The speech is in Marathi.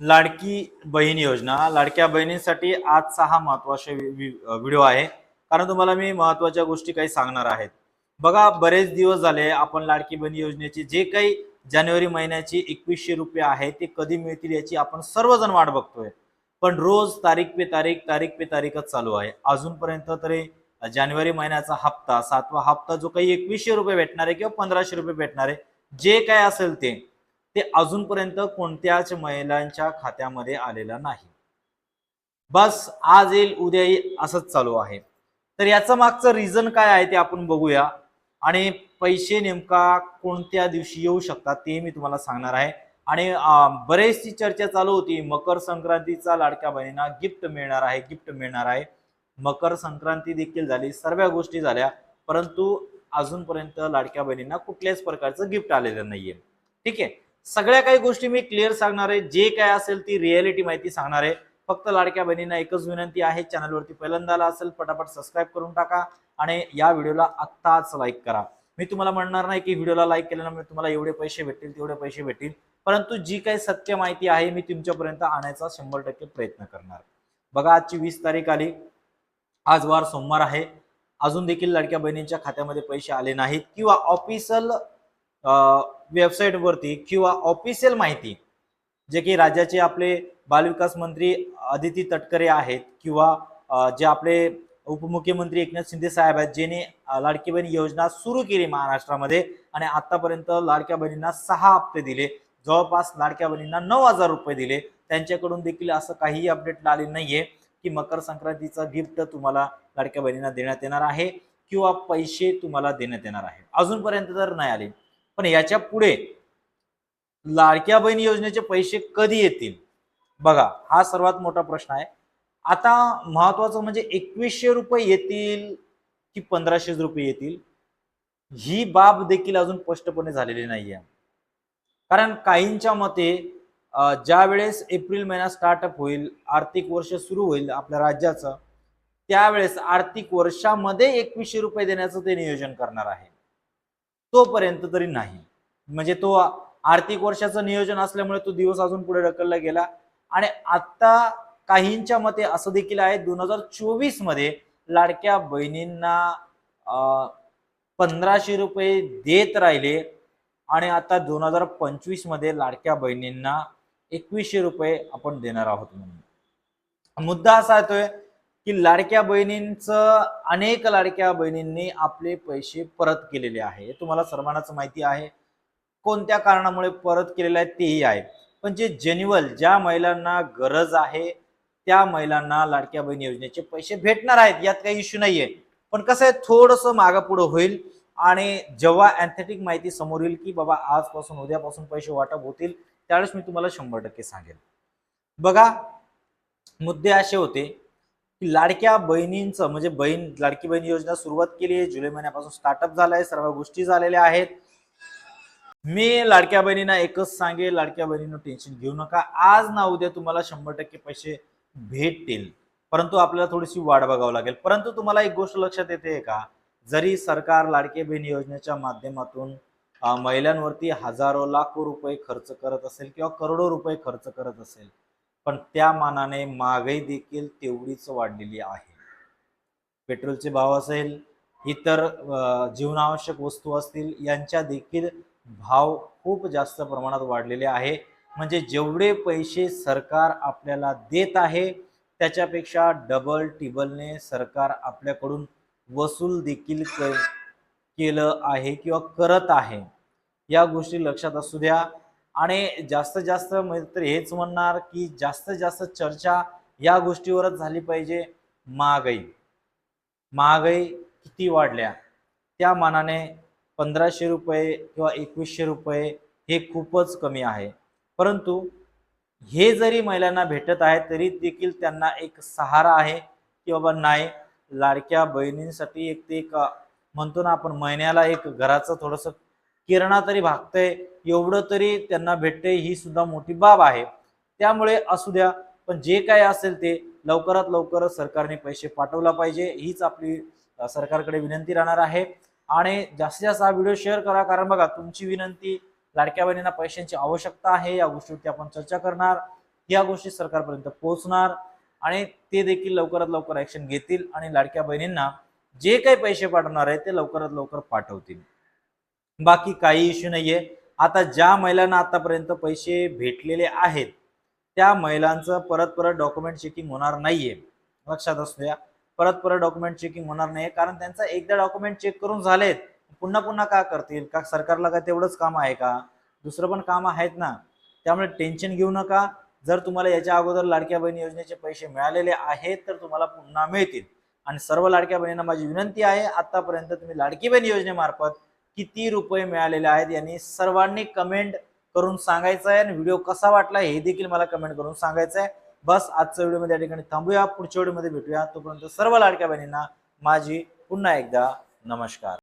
लाडकी बहीण योजना. लाडक्या बहिणींसाठी आजचा हा महत्त्वाचा व्हिडिओ आहे. कारण तुम्हाला मी महत्त्वाच्या गोष्टी काही सांगणार आहेत. बघा बरेच दिवस झाले आपण लाडकी बहीण योजनेची जे काही जानेवारी महिन्याची एकवीसशे रुपये आहे ते कधी मिळतील याची आपण सर्वजण वाट बघतोय. पण रोज तारीख पे तारीख तारीख पे तारीखच चालू आहे. अजूनपर्यंत तरी जानेवारी महिन्याचा हप्ता सातवा हप्ता जो काही एकवीसशे रुपये भेटणार आहे किंवा पंधराशे रुपये भेटणार आहे जे काय असेल ते ते अजूनपर्यंत कोणत्याच महिलांच्या खात्यामध्ये आलेलं नाही. बस आज येईल उद्या येईल असंच चालू आहे. तर याचं मागचं रिझन काय आहे ते आपण बघूया. आणि पैसे नेमका कोणत्या दिवशी येऊ शकतात ते मी तुम्हाला सांगणार आहे. आणि बरेचशी चर्चा चालू होती. मकर संक्रांतीचा लाडक्या बहिणींना गिफ्ट मिळणार आहे गिफ्ट मिळणार आहे. मकर संक्रांती देखील झाली सर्व गोष्टी झाल्या. परंतु अजूनपर्यंत लाडक्या बहिणींना कुठल्याच प्रकारचं गिफ्ट आलेलं नाहीये. ठीक आहे? सगळ्या काही गोष्टी मी क्लिअर सांगणार आहे. जे काय असेल ती रियालिटी माहिती सांगणार आहे. फक्त लाडक्या बहिणींना एकच विनंती आहे चॅनलवरती पहिल्यांदा आला असेल पटापट सबस्क्राईब करून टाका आणि या व्हिडिओला आत्ताच लाईक करा. मी तुम्हाला म्हणणार नाही की व्हिडिओला लाईक केल्यानंतर तुम्हाला एवढे पैसे भेटतील तेवढे पैसे भेटतील. परंतु जी काही सत्य माहिती आहे मी तुमच्यापर्यंत आणायचा शंभर टक्के प्रयत्न करणार. बघा आजची वीस तारीख आली. आज वार सोमवार आहे. अजून देखील लाडक्या बहिणींच्या खात्यामध्ये पैसे आले नाहीत किंवा ऑफिसल वेबसाईटवरती किंवा ऑफिशियल माहिती जे की राज्याचे आपले बालविकास मंत्री अदिती तटकरे आहेत किंवा जे आपले उपमुख्यमंत्री एकनाथ शिंदे साहेब आहेत ज्याने लाडकी बहीण योजना सुरू केली महाराष्ट्रामध्ये आणि आतापर्यंत लाडक्या बहिणींना सहा हप्ते दिले. जवळपास लाडक्या बहिणींना नऊ हजार रुपये दिले. त्यांच्याकडून देखील असं काहीही अपडेट आले नाहीये की मकर संक्रांतीचं गिफ्ट तुम्हाला लाडक्या बहिणींना देण्यात येणार आहे किंवा पैसे तुम्हाला देण्यात येणार आहे. अजूनपर्यंत तर नाही आले. पण याच्यापुढे लाडक्या बहीण योजनेचे पैसे कधी येतील? बघा हा सर्वात मोठा प्रश्न आहे. आता महत्वाचं म्हणजे एकवीसशे रुपये येतील की पंधराशे रुपये येतील? ही बाब देखील अजून स्पष्टपणे झालेली नाही आहे कारण काहींच्या मते ज्या वेळेस एप्रिल महिना स्टार्टअप होईल आर्थिक वर्ष सुरू होईल आपल्या राज्याचं त्यावेळेस आर्थिक वर्षामध्ये एकवीसशे रुपये देण्याचं ते नियोजन करणार आहे. तोपर्यंत तरी नाही. म्हणजे तो आर्थिक वर्षाचं नियोजन असल्यामुळे तो दिवस अजून पुढे ढकलला गेला. आणि आता काहींच्या मते असं देखील आहे दोन हजार चोवीसमध्ये लाडक्या बहिणींना अं, पंधराशे रुपये देत राहिले. आणि आता दोन हजार पंचवीसमध्ये लाडक्या बहिणींना एकवीसशे रुपये आपण देणार आहोत म्हणून. मुद्दा असा येतोय की लाडक्या बहिणींचं अनेक लाडक्या बहिणींनी आपले पैसे परत केलेले आहे. हे तुम्हाला सर्वांनाच माहिती आहे. कोणत्या कारणामुळे परत केलेलं आहे तेही आहे. पण जे जेन्युअल ज्या महिलांना गरज आहे त्या महिलांना लाडक्या बहीण योजनेचे पैसे भेटणार आहेत. यात काही इश्यू नाहीये. पण कसं आहे थोडंसं मागं पुढं होईल आणि जेव्हा अँथेटिक माहिती समोर येईल की बाबा आजपासून उद्यापासून पैसे वाटप होतील त्यावेळेस मी तुम्हाला शंभर टक्के सांगेन. बघा मुद्दे असे होते की लाडक्या बहिणींचं म्हणजे बहीण लाडकी बहीण योजना सुरुवात केली आहे. जुलै महिन्यापासून स्टार्टअप झालाय सर्व गोष्टी झालेल्या आहेत. मी लाडक्या बहिणींना एकच सांगेल लाडक्या बहिणीनं टेन्शन घेऊ नका. आज ना उद्या तुम्हाला शंभर टक्के पैसे भेटतील. परंतु आपल्याला थोडीशी वाट बघावं लागेल. परंतु तुम्हाला एक गोष्ट लक्षात येते का? जरी सरकार लाडके बहीण योजनेच्या माध्यमातून महिलांवरती हजारो लाखो रुपये खर्च करत असेल किंवा करोडो रुपये खर्च करत असेल पण त्या मानाने महागाई देखील तेवढीच वाढलेली आहे. पेट्रोलचे भाव असेल इतर जीवनावश्यक वस्तू असतील यांच्या देखील भाव खूप जास्त प्रमाणात वाढलेले आहे. म्हणजे जेवढे पैसे सरकार आपल्याला देत आहे त्याच्यापेक्षा डबल टिबलने सरकार आपल्याकडून वसूल देखील केलं आहे किंवा करत आहे. या गोष्टी लक्षात असू द्या. आणि जास्तीत जास्त म्हणजे तर हेच म्हणणार की जास्तीत जास्त चर्चा या गोष्टीवरच झाली पाहिजे. महागाई. महागाई किती वाढल्या? त्या मानाने पंधराशे रुपये किंवा एकवीसशे रुपये हे खूपच कमी आहे. परंतु हे जरी महिलांना भेटत आहे तरी देखील त्यांना एक सहारा आहे की बाबा नाही लाडक्या बहिणींसाठी एक ते एक म्हणतो ना आपण महिन्याला एक घराचं थोडंसं किरणा तरी भागतंय एवढं तरी त्यांना भेटते ही सुद्धा मोठी बाब आहे. त्यामुळे असू द्या पण जे काय असेल ते लवकरात लवकर सरकारने पैसे पाठवला पाहिजे हीच आपली सरकारकडे विनंती राहणार आहे. आणि जास्तीत जास्त हा व्हिडिओ शेअर करा कारण बघा तुमची विनंती लाडक्या बहिणींना पैशांची आवश्यकता आहे या गोष्टीवरती आपण चर्चा करणार. या गोष्टी सरकारपर्यंत पोहोचणार आणि ते देखील लवकरात लवकर ऍक्शन घेतील आणि लाडक्या बहिणींना जे काही पैसे पाठवणार आहे ते लवकरात लवकर पाठवतील. बाकी काही इश्यू नाहीये. आता ज्या महिलांना आतापर्यंत पैसे भेटलेले आहेत त्या महिलांचं परत परत डॉक्युमेंट चेकिंग होणार नाहीये. लक्षात असू द्या. परत परत डॉक्युमेंट चेकिंग होणार नाही कारण त्यांचं एकदा डॉक्युमेंट चेक करून झालेत पुन्हा पुन्हा का करतील? का सरकारला काय तेवढंच काम आहे का? दुसरं पण काम आहेत ना. त्यामुळे टेन्शन घेऊ नका. जर तुम्हाला याच्या अगोदर लाडक्या बहिणी योजनेचे पैसे मिळालेले आहेत तर तुम्हाला पुन्हा मिळतील. आणि सर्व लाडक्या बहिणींना माझी विनंती आहे आतापर्यंत तुम्ही लाडकी बहीण योजनेमार्फत किती रुपये मिळालेले आहेत यांनी सर्वांनी कमेंट करून सांगायचं आहे आणि व्हिडिओ कसा वाटला हे देखील मला कमेंट करून सांगायचं आहे बस आजच्या व्हिडिओमध्ये या ठिकाणी थांबूया. पुढच्या व्हिडिओमध्ये भेटूया. तोपर्यंत सर्व लाडक्या बहिणींना माझी पुन्हा एकदा नमस्कार.